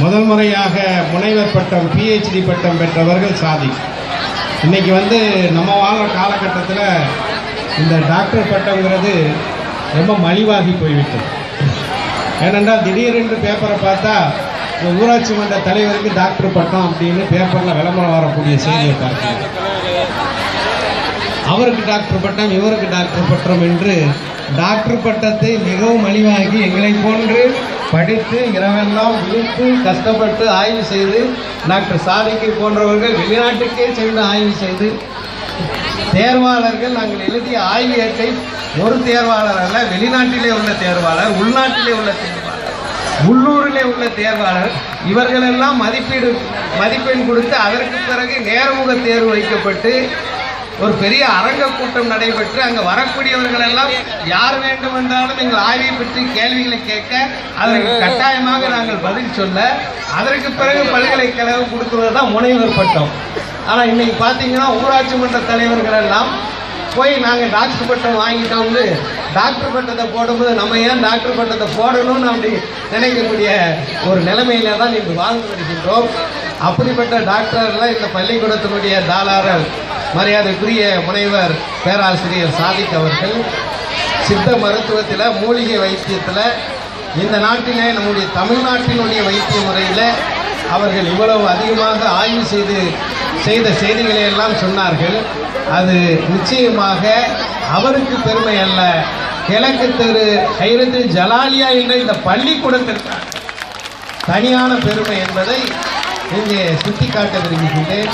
முதல் முறையாக முனைவர் பட்டம் பிஹெச்டி பட்டம் பெற்றவர்கள் சாதி. இன்னைக்கு வந்து நம்ம வாழ்கிற காலகட்டத்தில் இந்த டாக்டர் பட்டம்ங்கிறது ரொம்ப மலிவாகி போய்விட்டது. ஏனென்றால் திடீரென்று பேப்பரை பார்த்தா இந்த ஊராட்சி மன்ற தலைவருக்கு டாக்டர் பட்டம் அப்படின்னு பேப்பரில் விளம்பரம் வரக்கூடிய செய்தியை பார்க்கிறோம். அவருக்கு டாக்டர் பட்டம் இவருக்கு டாக்டர் பட்டம் என்று டாக்டர் பட்டத்தை மிகவும் மலிவாகி எங்களை போன்று படித்து இரவெல்லாம் விழித்து கஷ்டப்பட்டு ஆய்வு செய்து டாக்டர் சாதிக்கு போன்றவர்கள் வெளிநாட்டுக்கே சென்று ஆய்வு செய்து தேர்வாளர்கள் நாங்கள் எழுதிய ஆய்வு ஏற்றை ஒரு தேர்வாளர் அல்ல வெளிநாட்டிலே உள்ள தேர்வாளர் உள்நாட்டிலே உள்ள தேர்வாளர் உள்ளூரிலே உள்ள தேர்வாளர் இவர்களெல்லாம் மதிப்பீடு மதிப்பெண் கொடுத்து அதற்கு பிறகு நேர்முக தேர்வு வைக்கப்பட்டு ஒரு பெரிய அரங்க கூட்டம் நடைபெற்று அங்கே வரக்கூடியவர்கள் எல்லாம் யார் வேண்டுமென்றாலும் எங்கள் ஆய்வை பற்றி கேள்விகளை கேட்க அதற்கு கட்டாயமாக நாங்கள் பதில் சொல்ல அதற்கு பிறகு பல்கலைக்கழகம் கொடுக்குறது தான் முனைவர் பட்டம். ஆனால் இன்னைக்கு பார்த்தீங்கன்னா ஊராட்சி மன்ற தலைவர்கள் எல்லாம் போய் நாங்கள் டாக்டர் பட்டம் வாங்கிட்டோம்னு டாக்டர் பட்டத்தை போடும்போது நம்ம ஏன் டாக்டர் பட்டத்தை போடணும்னு அப்படி நினைக்கக்கூடிய ஒரு நிலைமையில தான் இன்று வாழ்ந்து வருகின்றோம். அப்படிப்பட்ட டாக்டர்லாம் இந்த பள்ளிக்கூடத்தினுடைய தாளாரர் மரியாதைக்குரிய முனைவர் பேராசிரியர் சாதிக் அவர்கள் சித்த மருத்துவத்தில் மூலிகை வைத்தியத்தில் இந்த நாட்டிலே நம்முடைய தமிழ்நாட்டினுடைய வைத்திய முறையில் அவர்கள் இவ்வளவு அதிகமாக ஆய்வு செய்து செய்த செய்திகளை எல்லாம் சொன்னார்கள். அது நிச்சயமாக அவருக்கு பெருமை அல்ல. கிழக்கு தெரு ஹைரத்து ஜலாலியா என்ற இந்த பள்ளிக்கூடத்திற்கு தனியான பெருமை என்பதை இங்கே சுட்டிக்காட்ட விரும்புகின்றேன்.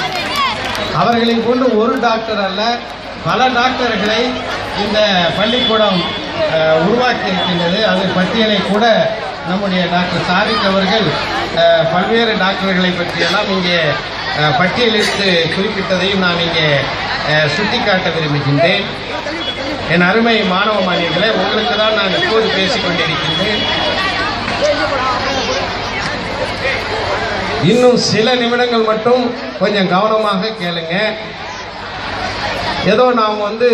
அவர்களை போன்று ஒரு டாக்டர் அல்ல பல டாக்டர்களை இந்த பள்ளிக்கூடம் உருவாக்கி இருக்கின்றது அது பட்டியலை கூட நம்முடைய டாக்டர் சாரித் அவர்கள் பல்வேறு டாக்டர்களை பற்றியெல்லாம் இங்கே பட்டியலிட்டு குறிப்பிட்டதையும் நான் இங்கே சுட்டிக்காட்ட விரும்புகின்றேன். என் அருமை மாணவ மாணவிகளே உங்களுக்கு தான் நான் இப்போது பேசிக் கொண்டிருக்கின்றேன். இன்னும் சில நிமிடங்கள் மட்டும் கொஞ்சம் கவனமாக கேளுங்க. ஏதோ நாம் வந்து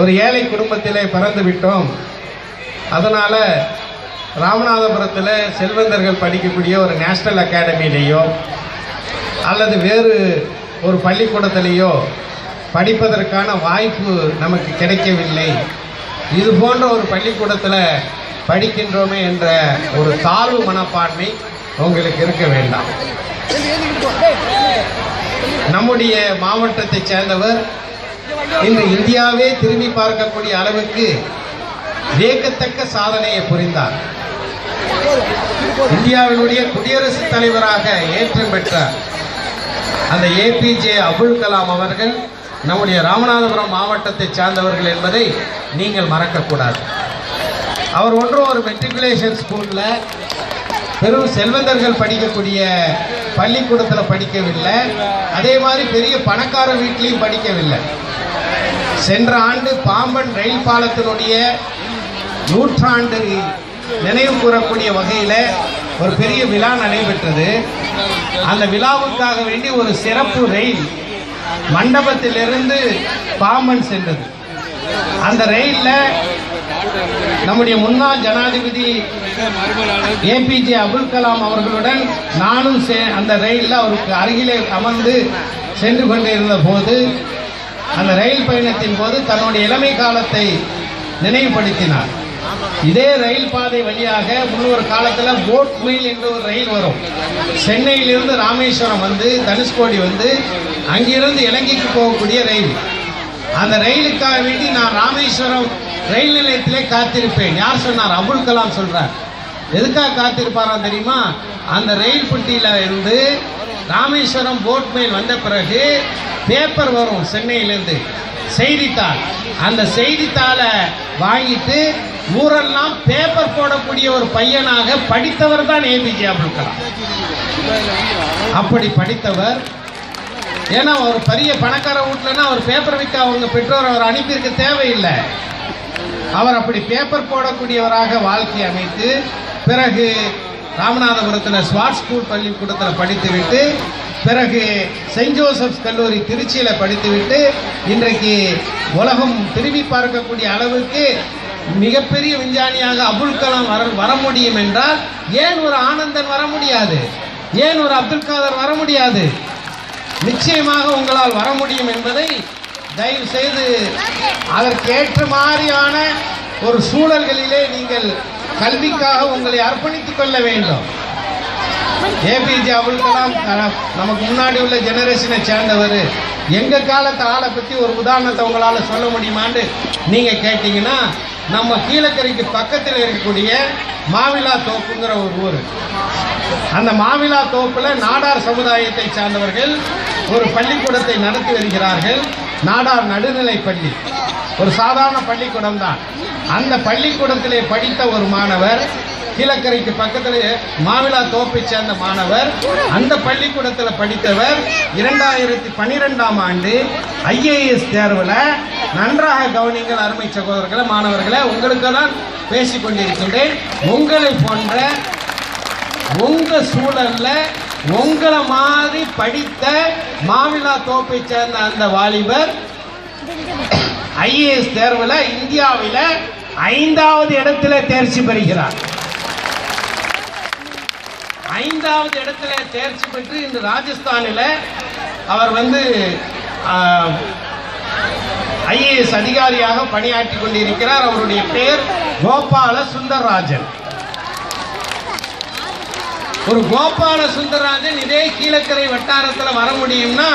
ஒரு ஏழை குடும்பத்திலே பிறந்து விட்டோம். அதனால் ராமநாதபுரத்தில் செல்வந்தர்கள் படிக்கக்கூடிய ஒரு நேஷனல் அகாடமியிலேயோ அல்லது வேறு ஒரு பள்ளிக்கூடத்திலேயோ படிப்பதற்கான வாய்ப்பு நமக்கு கிடைக்கவில்லை. இது போன்ற ஒரு பள்ளிக்கூடத்தில் படிக்கின்றோமே என்ற ஒரு தாழ்வு மனப்பான்மை உங்களுக்கு இருக்க வேண்டாம். நம்முடைய மாவட்டத்தைச் சேர்ந்தவர் இன்று இந்தியாவே திரும்பி பார்க்கக்கூடிய அளவுக்கு வியக்கத்தக்க சாதனையை புரிந்தார். இந்தியாவினுடைய குடியரசுத் தலைவராக ஏற்றம் பெற்றார் அந்த ஏபிஜே அபுல் கலாம் அவர்கள் நம்முடைய ராமநாதபுரம் மாவட்டத்தை சார்ந்தவர்கள் என்பதை நீங்கள் மறக்கக்கூடாது. அவர் ஒன்றும் ஒரு மெட்ரிகுலேஷன் ஸ்கூலில் பெரும் செல்வந்தர்கள் படிக்கக்கூடிய பள்ளிக்கூடத்தில் படிக்கவில்லை. அதே மாதிரி பெரிய பணக்கார வீட்லேயும் படிக்கவில்லை. சென்ற ஆண்டு பாம்பன் ரயில் பாலத்தினுடைய நூற்றாண்டு நினைவு கூறக்கூடிய வகையில் ஒரு பெரிய விழா நடைபெற்றது. அந்த விழாவுக்காக வேண்டி ஒரு சிறப்பு ரயில் மண்டபத்திலிருந்து பாம்பன் சென்றது. அந்த ரயிலில் நம்முடைய முன்னாள் ஜனாதிபதி ஏபிஜே அப்துல் கலாம் அவர்களுடன் நானும் சே- அந்த ரயிலில் அவருக்கு அருகிலே அமர்ந்து சென்று கொண்டிருந்த போது அந்த ரயில் பயணத்தின் போது தன்னுடைய இளமை காலத்தை நினைவுபடுத்தினார். இதே ரயில் பாதை வழியாக முன்னொரு காலத்தில் போட் மெயில் என்ற ஒரு ரயில் வரும். சென்னையிலிருந்து ராமேஸ்வரம் வந்து தனுஷ்கோடி வந்து அங்கிருந்து இலங்கைக்கு போகக்கூடிய ரயில். அந்த ரயிலுக்காக வேண்டி நான் ராமேஸ்வரம் ரயில் நிலையத்திலே காத்திருப்பேன். யார் சொன்னார்? அபுல் கலாம் சொல்றார். எதுக்காக காத்திருப்பாரா தெரியுமா? அந்த ரயில் புட்டியில இருந்து ராமேஸ்வரம் போட் மெயில் வந்த பிறகு பேப்பர் வரும் சென்னையிலேருந்து. செய்தித்தாள். அந்த செய்தித்தாளை வாங்கிட்டு ஊரெல்லாம் பேப்பர் போடக்கூடிய ஒரு பையனாக படித்தவர் தான் ஏபிஜே அப்துல் கலாம். அப்படி படித்தவர் ஏன்னா ஒரு பெரிய பணக்கார வீட்லன்னா அவர் பேப்பர் விற்க அவங்க பெற்றோர் அவர் அனுப்பியிருக்க தேவையில்லை. அவர் அப்படி பேப்பர் போடக்கூடியவராக வாழ்க்கை அமைத்து பிறகு ராமநாதபுரத்தில் ஸ்வாட் ஸ்கூல் பள்ளிக்கூடத்தில் படித்துவிட்டு பிறகு செயின்ட் ஜோசப்ஸ் கல்லூரி திருச்சியில் படித்துவிட்டு இன்றைக்கு உலகம் திரும்பி பார்க்கக்கூடிய அளவுக்கு மிகப்பெரிய விஞ்ஞானியாக அபுல் கலாம் வர வர முடியும் என்றால் ஏன் ஒரு ஆனந்தன் வர முடியாது? ஏன் ஒரு அப்துல் காதர் வர முடியாது? நிச்சயமாக உங்களால் வர முடியும் என்பதை தயவு செய்து அதற்கேற்ற மாதிரியான ஒரு சூழல்களிலே நீங்கள் கல்விக்காக உங்களை அர்ப்பணித்துக் கொள்ள வேண்டும். ஏபிஜே அப்துல் கலாம் நமக்கு முன்னாடி உள்ள ஜெனரேஷனை சேர்ந்தவர். எங்க காலத்து ஆளை பத்தி ஒரு உதாரணத்தை உங்களால சொல்ல முடியுமான்னு நீங்க கேட்டீங்கன்னா நம்ம கீழக்கரைக்கு பக்கத்தில் இருக்கக்கூடிய மாவிலா தோப்புங்கிற ஒரு ஊர். அந்த மாவிலா தோப்புல நாடார் சமுதாயத்தை சார்ந்தவர்கள் ஒரு பள்ளிக்கூடத்தை நடத்தி வருகிறார்கள். நாடார் நடுநிலை பள்ளி. ஒரு சாதாரண பள்ளிக்கூடம் தான். அந்த பள்ளிக்கூடத்திலே படித்த ஒரு மாணவர் கீழக்கரைக்கு பக்கத்தில் மாவிழா தோப்பை சேர்ந்த மாணவர் அந்த பள்ளிக்கூடத்தில் படித்தவர் இரண்டாயிரத்தி பன்னிரெண்டாம் ஆண்டு ஐஏஎஸ் தேர்வில் நன்றாக கவனிங்கள் அருமை சகோதரர்களை மாணவர்களை உங்களுக்கு தான் பேசிக்கொண்டிருக்கின்றேன். உங்களை போன்ற உங்கள் சூழலில் உங்களை மாதிரி படித்த மாவிலா தோப்பை சேர்ந்த அந்த வாலிபர் ஐஏஎஸ் தேர்வுல இந்தியாவில ஐந்தாவது இடத்துல தேர்ச்சி பெறுகிறார். ஐந்தாவது இடத்துல தேர்ச்சி பெற்று இன்று ராஜஸ்தானில் அவர் வந்து ஐஏஎஸ் அதிகாரியாக பணியாற்றி கொண்டிருக்கிறார். அவருடைய பெயர் கோபால சுந்தர்ராஜன் ஒரு கோபால சுந்தரராஜன் இதே கீழக்கரை வட்டாரத்தில் வர முடியும்னா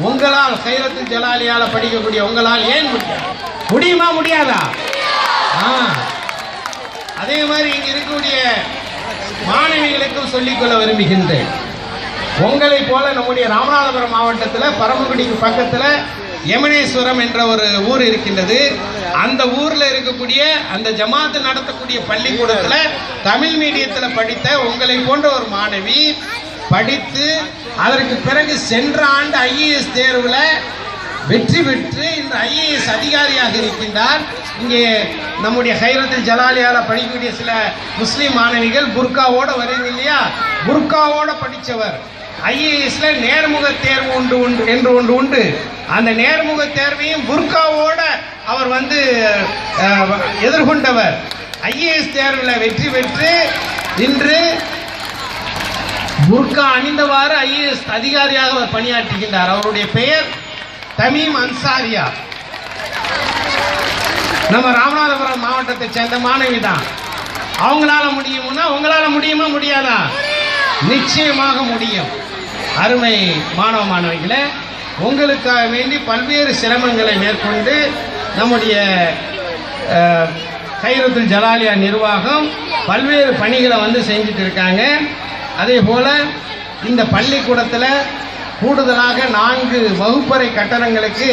உங்களால் சைரத்து ஜலாலியால படிக்கக்கூடிய உங்களால் ஏன் முடியாது? முடியுமா முடியாதா? அதே மாதிரி இங்க இருக்கக்கூடிய மாணவிகளுக்கும் சொல்லிக்கொள்ள விரும்புகின்றேன். உங்களை போல நம்முடைய ராமநாதபுரம் மாவட்டத்தில் பரமக்குடிக்கு பக்கத்தில் யமனேஸ்வரம் என்ற ஒரு ஊர் இருக்கின்றது. அந்த ஊர்ல இருக்கக்கூடிய அந்த ஜமாத்து நடத்தக்கூடிய பள்ளிக்கூடத்துல தமிழ் மீடியத்துல படித்த உங்களை போன்ற ஒரு மாணவி படித்து அதற்கு பிறகு சென்ற ஆண்டு ஐஏஎஸ் தேர்வுல வெற்றி பெற்று இன்று ஐஏஎஸ் அதிகாரியாக இருக்கின்றார். இங்கே நம்முடைய ஹைரத்தில் ஜலாலியால படிக்கக்கூடிய சில முஸ்லீம் மாணவிகள் புர்காவோட வருது இல்லையா? புர்காவோட படித்தவர் ஐஏஎஸ்ல நேர்முக தேர்வு உண்டு உண்டு என்று ஒன்று உண்டு. அந்த நேர்முக தேர்வையும் புர்காவோட அவர் வந்து எதிர்கொண்டவர். ஐஏஎஸ் தேர்வில் வெற்றி பெற்று இன்று புர்கா அணிந்தவாறு ஐஏஎஸ் அதிகாரியாக அவர் பணியாற்றுகின்றார். அவருடைய பெயர் தமீம் அன்சாரியா. நம்ம ராமநாதபுரம் மாவட்டத்தை சேர்ந்த மாணவி தான். அவங்களால முடியும்னா உங்களால முடியுமா முடியாதா? நிச்சயமாக முடியும். அருமை மாணவ மாணவிகளே உங்களுக்காக வேண்டி பல்வேறு சிரமங்களை மேற்கொண்டு நம்முடைய அஹ், கைரத்துல் ஜலாலியா நிர்வாகம் பல்வேறு பணிகளை வந்து செஞ்சுட்டு இருக்காங்க. அதே போல் இந்த பள்ளிக்கூடத்தில் கூடுதலாக நான்கு வகுப்பறை கட்டணங்களுக்கு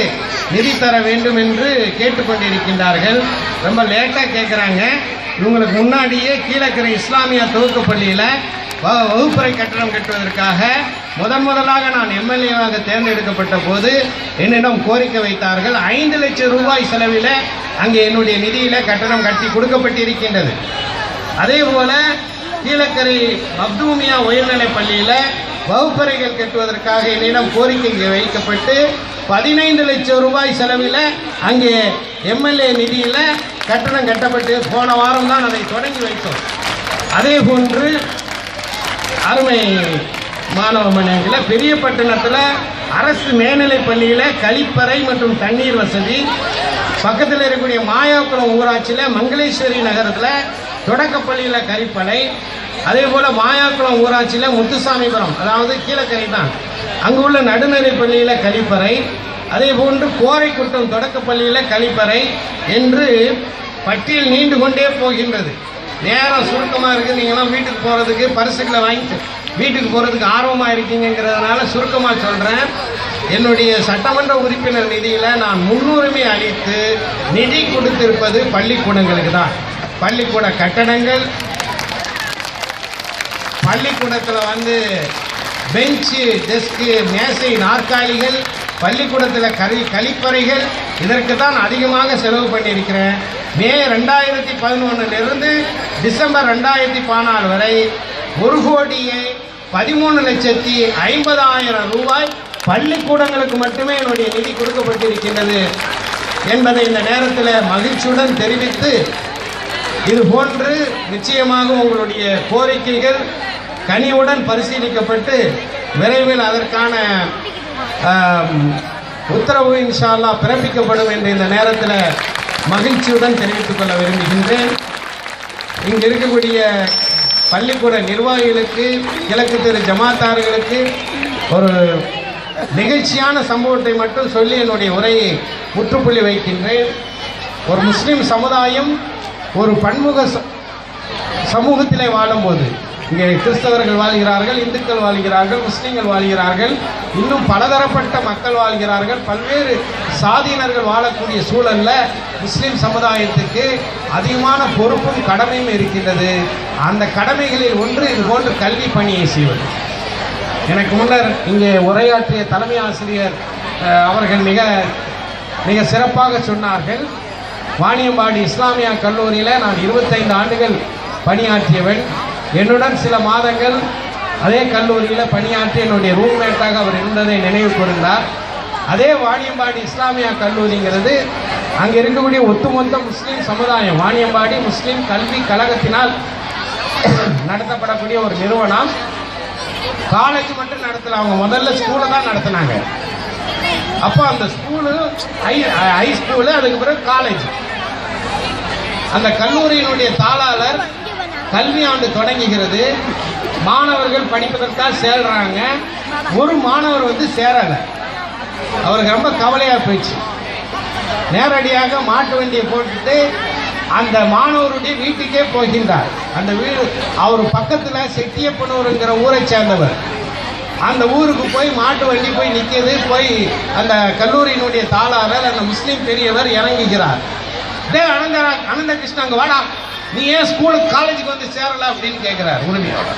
நிதி தர வேண்டும் என்று கேட்டுக்கொண்டிருக்கின்றார்கள். ரொம்ப லேட்டாக கேட்குறாங்க இவங்களுக்கு முன்னாடியே கீழக்கரை இஸ்லாமிய தொகுப்பு பள்ளியில் வ- வகுப்பறை கட்டணம் கட்டுவதற்காக முதன் முதலாக நான் எம்எல்ஏவாக தேர்ந்தெடுக்கப்பட்ட போது என்னிடம் கோரிக்கை வைத்தார்கள். ஐந்து லட்சம் ரூபாய் செலவில் அங்கே என்னுடைய நிதியில் கட்டணம் கட்டி கொடுக்கப்பட்டிருக்கின்றது. அதே போல கீழக்கரை மப்தூமியா உயர்நிலைப் பள்ளியில் வகுப்பறைகள் கட்டுவதற்காக என்னிடம் கோரிக்கை வைக்கப்பட்டு பதினைந்து லட்சம் ரூபாய் செலவில் அங்கே எம்எல்ஏ நிதியில் கட்டணம் கட்டப்பட்டு போன வாரம் தான் அதை தொடங்கி வைத்தோம். அதே போன்று அருமை மாணவ மணியத்தில் பெரிய அரசு மேல்நிலைப் பள்ளியில் கழிப்பறை மற்றும் தண்ணீர் வசதி. பக்கத்தில் இருக்கக்கூடிய மாயாக்குளம் ஊராட்சியில் மங்களேஸ்வரி நகரத்தில் தொடக்கப்பள்ளியில் கழிப்பறை. அதே போல் மாயாக்குளம் ஊராட்சியில் முத்துசாமிபுரம் அதாவது கீழக்கரை தான். அங்கு உள்ள நடுநிலை பள்ளியில் கழிப்பறை. அதே போன்று கோரைக்குட்டம் தொடக்கப்பள்ளியில் கழிப்பறை என்று பட்டியல் நீண்டு கொண்டே போகின்றது. நேரம் சுருக்கமாக இருக்குது. நீங்களாம் வீட்டுக்கு போகிறதுக்கு பரிசுகளை வாங்கிட்டு வீட்டுக்கு போகிறதுக்கு ஆர்வமாக இருக்கீங்கிறதுனால சுருக்கமாக சொல்கிறேன் என்னுடைய சட்டமன்ற உறுப்பினர் நிதியில் நான் முன்னுரிமை அளித்து நிதி கொடுத்திருப்பது பள்ளிக்கூடங்களுக்கு தான். பள்ளிக்கூட கட்டடங்கள் பள்ளிக்கூடத்தில் வந்து பெஞ்சு டெஸ்க்கு மேசை நாற்காலிகள் பள்ளிக்கூடத்தில் கரி கழிப்பறைகள் இதற்கு தான் அதிகமாக செலவு பண்ணியிருக்கிறேன். மே ரெண்டாயிரத்தி பதினொன்றிலிருந்து டிசம்பர் ரெண்டாயிரத்தி பதினாலு வரை ஒரு கோடியை பதிமூணு லட்சத்தி ஐம்பதாயிரம் ரூபாய் பள்ளிக்கூடங்களுக்கு மட்டுமே என்னுடைய நிதி கொடுக்கப்பட்டிருக்கின்றது என்பதை இந்த நேரத்தில் மகிழ்ச்சியுடன் தெரிவித்து இது போன்று நிச்சயமாக உங்களுடைய கோரிக்கைகள் கனிவுடன் பரிசீலிக்கப்பட்டு விரைவில் அதற்கான உத்தரவு இன்ஷால்லா பிறப்பிக்கப்படும் என்று இந்த நேரத்தில் மகிழ்ச்சியுடன் தெரிவித்துக் கொள்ள விரும்புகின்றேன். இங்கு இருக்கக்கூடிய பள்ளிக்கூட நிர்வாகிகளுக்கு கிழக்கு தெரு ஜமாத்தார்களுக்கு ஒரு நிகழ்ச்சியான சம்பவத்தை மட்டும் சொல்லி என்னுடைய உரையை முற்றுப்புள்ளி வைக்கின்றேன். ஒரு முஸ்லீம் சமுதாயம் ஒரு பன்முக ச- சமூகத்திலே வாழும்போது இங்கே கிறிஸ்தவர்கள் வாழ்கிறார்கள் இந்துக்கள் வாழ்கிறார்கள் முஸ்லீம்கள் வாழ்கிறார்கள் இன்னும் பலதரப்பட்ட மக்கள் வாழ்கிறார்கள். பல்வேறு சாதியினர்கள் வாழக்கூடிய சூழலில் முஸ்லீம் சமுதாயத்துக்கு அதிகமான பொறுப்பும் கடமையும் இருக்கின்றது. அந்த கடமைகளில் ஒன்று இது போன்று கல்வி பணியை செய்வது. எனக்கு முன்னர் இங்கே உரையாற்றிய தலைமை ஆசிரியர் அவர்கள் மிக மிக சிறப்பாக சொன்னார்கள். வாணியம்பாடி இஸ்லாமியா கல்லூரியில் நான் இருபத்தைந்து ஆண்டுகள் பணியாற்றியவன். என்னுடன் சில மாதங்கள் அதே கல்லூரியில் பணியாற்றி என்னுடைய ரூம்மேட்டாக அவர் இருந்ததை நினைவு கூர்ந்தார். அதே வாணியம்பாடி இஸ்லாமியா கல்லூரிங்கிறது அங்கே இருக்கக்கூடிய ஒட்டுமொத்த முஸ்லீம் சமுதாயம். வாணியம்பாடி முஸ்லீம் கல்வி கழகத்தினால் நடத்தப்படக்கூடிய ஒரு நிறுவனம். காலேஜ் மட்டும் நடத்தல அவங்க முதல்ல ஸ்கூலை தான் நடத்தினாங்க. அப்போ அந்த ஸ்கூலு ஹை ஹை ஸ்கூலு அதுக்கு பிறகு காலேஜ் அந்த கல்லூரியினுடைய தாளாளர் கல்வி ஆண்டு தொடங்குகிறது. மாணவர்கள் படிப்பதற்காக சேர்றாங்க. ஒரு மாணவர் வந்து சேரலை. அவருக்கு ரொம்ப கவலையா போயிடுச்சு. நேரடியாக மாட்டு வண்டியை போட்டுட்டு அந்த மாணவருடைய வீட்டுக்கே போகின்றார். அந்த வீடு அவர் பக்கத்தில் செட்டியப்பனூருங்கிற ஊரை சேர்ந்தவர். அந்த ஊருக்கு போய் மாட்டு வண்டி போய் நிற்கிறது போய் அந்த கல்லூரியினுடைய தாளாரர் அந்த முஸ்லீம் பெரியவர் இறங்குகிறார். டே அனந்த அனந்த கிருஷ்ணன் அங்கே வாடா. நீ ஏன் ஸ்கூலுக்கு காலேஜுக்கு வந்து சேரல அப்படின்னு கேட்கிறார் உரிமையோட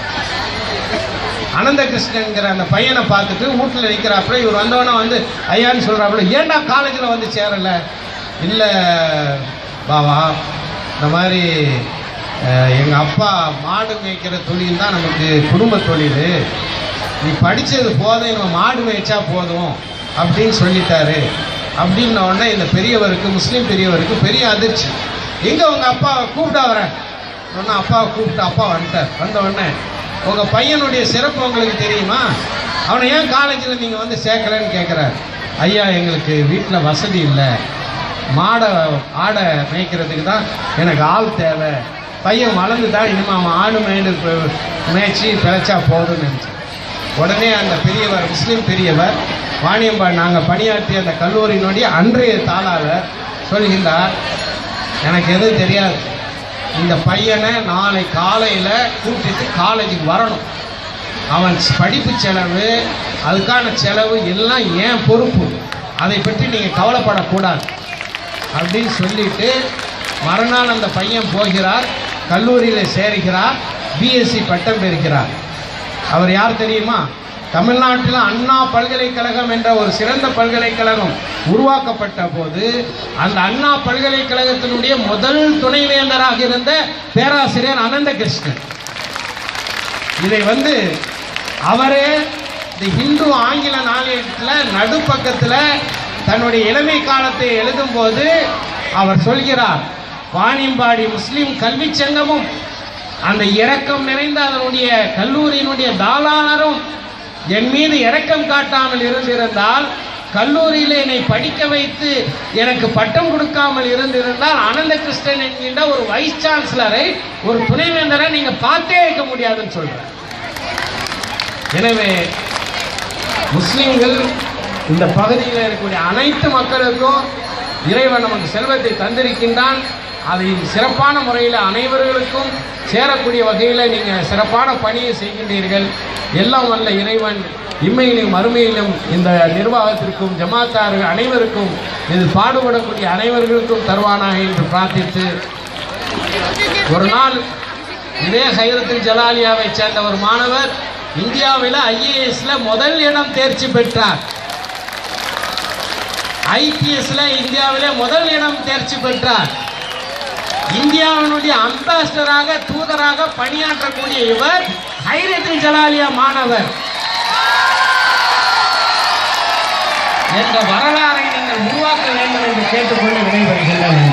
அனந்த கிருஷ்ணங்கிற அந்த பையனை பார்த்துட்டு வீட்டில் நிற்கிறாப்புல இவர் வந்தவொடனே வந்து ஐயான்னு சொல்கிறாப்புல ஏன்டா காலேஜில் வந்து சேரல? இல்லை பாவா இந்த மாதிரி எங்கள் அப்பா மாடு மேய்க்கிற தொழில் தான் நமக்கு குடும்ப தொழில். நீ படித்தது போதும் நம்ம மாடு மேய்ச்சா போதும் அப்படின்னு சொல்லிட்டாரு. அப்படின்ன உடனே இந்த பெரியவருக்கு முஸ்லீம் பெரியவருக்கு பெரிய அதிர்ச்சி. எங்கே உங்கள் அப்பாவை கூப்பிட்டா வரேன். உடனே அப்பாவை கூப்பிட்டு அப்பா வந்துட்டார். வந்த உடனே உங்கள் பையனுடைய சிறப்பு உங்களுக்கு தெரியுமா? அவனை ஏன் காலேஜில் நீங்கள் வந்து சேர்க்கலன்னு கேட்குறாரு ஐயா எங்களுக்கு வீட்டில் வசதி இல்லை. மாடை ஆடை மேய்க்கிறதுக்கு தான் எனக்கு ஆள் தேவை. பையன் மலர்ந்து தான் இனிமேல் அவன் ஆடு மேய்ந்து மேய்ச்சி பிழைச்சா போதும்னு நினச்சேன். உடனே அந்த பெரியவர் முஸ்லீம் பெரியவர் வாணியம்பாள் நாங்கள் பணியாற்றிய அந்த கல்லூரியினுடைய அன்றைய தாளாளர் சொல்கின்றார் எனக்கு எதுவும் தெரியாது. இந்த பையனை நாளை காலையில் கூட்டிட்டு காலேஜுக்கு வரணும். அவன் படிப்பு செலவு அதுக்கான செலவு எல்லாம் ஏன் பொறுப்பு. அதை பற்றி நீங்கள் கவலைப்படக்கூடாது. அப்படின்னு சொல்லிட்டு மறுநாள் அந்த பையன் போகிறார் கல்லூரியில் சேருகிறார் பிஎஸ்சி பட்டம் பெறுகிறார். அவர் யார் தெரியுமா? தமிழ்நாட்டில் அண்ணா பல்கலைக்கழகம் என்ற ஒரு சிறந்த பல்கலைக்கழகம் உருவாக்கப்பட்ட போது அந்த அண்ணா பல்கலைக்கழகத்தினுடைய முதல் துணைவேந்தராக இருந்த பேராசிரியர் அனந்த கிருஷ்ணன் இதை வந்து அவரே தி ஹிந்து ஆங்கில நாளேட்டில் நடுப்பக்கத்தில் தன்னுடைய இளமை காலத்தை எழுதும்போது அவர் சொல்கிறார் வாணியம்பாடி முஸ்லீம் கல்வி சங்கமும் அந்த இரக்கம் நிறைந்த அதனுடைய கல்லூரியினுடைய தாளாளரும் என் மீது இரக்கம் காட்டாமல் இருந்திருந்தால் கல்லூரியில் என்னை படிக்க வைத்து எனக்கு பட்டம் கொடுக்காமல் இருந்திருந்தால் அனந்த கிருஷ்ணன் என்கின்ற ஒரு வைஸ் சான்சலரை ஒரு துணைவேந்தரை நீங்க பார்த்தே இருக்க முடியாதுன்னு சொல்றேன். எனவே முஸ்லிம்கள் இந்த பகுதியில் இருக்கக்கூடிய அனைத்து மக்களுக்கும் இறைவன் நமக்கு செல்வத்தை தந்திருக்கின்றான். அதை சிறப்பான முறையில் அனைவர்களுக்கும் சேரக்கூடிய வகையில் நீங்கள் சிறப்பான பணியை செய்கின்றீர்கள். எல்லாம் வல்ல இறைவன் இம்மையிலும் அருமையிலும் இந்த நிர்வாகத்திற்கும் ஜமாத்தார்கள் அனைவருக்கும் இது பாடுபடக்கூடிய அனைவர்களுக்கும் தருவானாக என்று பிரார்த்தித்து ஒரு நாள் இதே ஹைரத்தில் ஜலாலியாவை சேர்ந்த ஒரு மாணவர் இந்தியாவில் ஐஏஎஸ்ல முதல் இடம் தேர்ச்சி பெற்றார். ஐபிஎஸ்ல இந்தியாவிலே முதல் இடம் தேர்ச்சி பெற்றார். இந்தியாவினுடைய அம்பாசிடராக தூதராக பணியாற்றக்கூடிய இவர் ஹைரத்துல் ஜலாலியா மாணவர். என்ற வரலாறை நீங்கள் உருவாக்க வேண்டும் என்று கேட்டுக்கொண்டு விடைபெறுகின்றனர்.